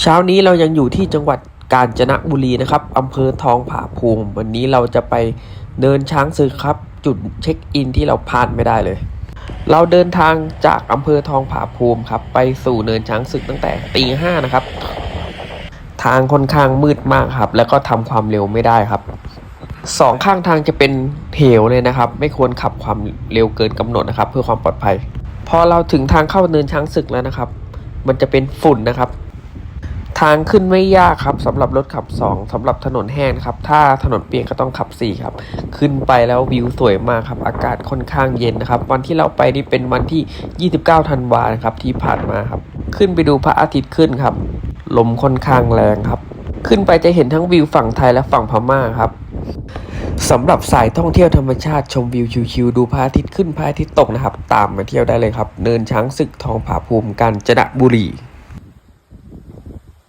เช้านี้เรายังอยู่ที่จังหวัดกาญจนบุรีนะครับอำเภอทองผาภูมิ วันนี้เราจะไปเดินช้างศึกครับ จุดเช็คอินที่เราพลาดไม่ได้เลย เราเดินทางจากอำเภอทองผาภูมิครับ ไปสู่เนินช้างศึกตั้งแต่ตีห้านะครับ ทางค่อนข้างมืดมากครับ แล้วก็ทำความเร็วไม่ได้ครับสองข้างทางจะเป็นเหวเลยนะครับ ไม่ควรขับความเร็วเกินกำหนดนะครับ เพื่อความปลอดภัย พอเราถึงทางเข้าเนินช้างศึกแล้วนะครับ มันจะเป็นฝุ่นนะครับางขึ้นไม่ยากครับสำหรับรถขับ 2สำหรับถนนแห้งครับ ถ้าถนนเปียกก็ต้องขับ 4 ครับ ขึ้นไปแล้ววิวสวยมากครับ อากาศค่อนข้างเย็นนะครับ วันที่เราไปนี่เป็นวันที่ 29 ธันวาครับที่ผ่านมาครับ ขึ้นไปดูพระอาทิตย์ขึ้นครับ ลมค่อนข้างแรงครับ ขึ้นไปจะเห็นทั้งวิวฝั่งไทยและฝั่งพม่าครับสำหรับสายท่องเที่ยวธรรมชาติชมวิวชิวๆดูพระอาทิตย์ขึ้นพระอาทิตย์ตกนะครับ ตามมาเที่ยวได้เลยครับ เนินช้างศึกทองผาภูมิกาญจนบุรี